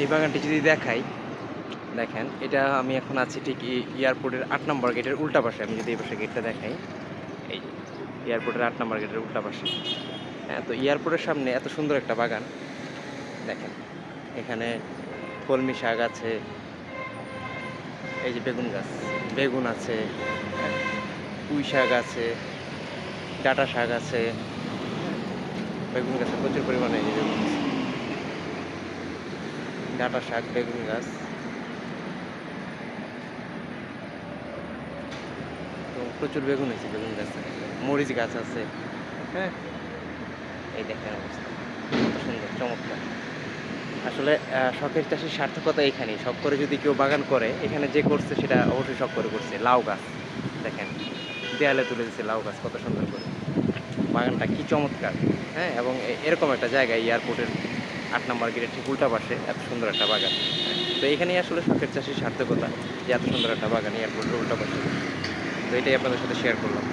এই বাগানটি যদি দেখাই, দেখেন, এটা আমি এখন আছি ঠিক এয়ারপোর্টের আট নম্বর গেটের উল্টা পাশে। আমি যদি এই পাশে গেটটা দেখাই, এই এয়ারপোর্টের আট নম্বর গেটের উল্টা পাশে। হ্যাঁ তো এয়ারপোর্টের সামনে এত সুন্দর একটা বাগান। দেখেন, এখানে কলমি শাক আছে, এই যে বেগুন গাছ, বেগুন আছে, পুঁই শাক আছে, ডাটা শাক আছে। বেগুন গাছে প্রচুর পরিমাণে বেগুন আছে। ডাটা শাক, বেগুন গাছ। প্রচুর বেগুন হয়েছে, বেগুন গাছে মরিচ গাছ আছে। হ্যাঁ? এই দেখেন অবস্থা। সুন্দর, চমৎকার। আসলে শখের চাষের সার্থকতা এখানেই। শখ করে যদি কেউ বাগান করে, এখানে যে করছে সেটা অবশ্যই শখ করে করছে। লাউ গাছ, দেখেন। দেয়ালে তুলে দিচ্ছে লাউ গাছ, কত সুন্দর করে। বাগানটা কি চমৎকার। হ্যাঁ এবং এরকম একটা জায়গা এয়ারপোর্টের আট নম্বর গেটের ঠিক উল্টা পাশে এত সুন্দর একটা বাগান। তো এখানেই আসলে শখের চাষের সার্থকতা যে এত সুন্দর একটা বাগান, এয়ারপোর্টের উল্টা পাশে। তো এটাই আপনাদের সাথে শেয়ার করলাম।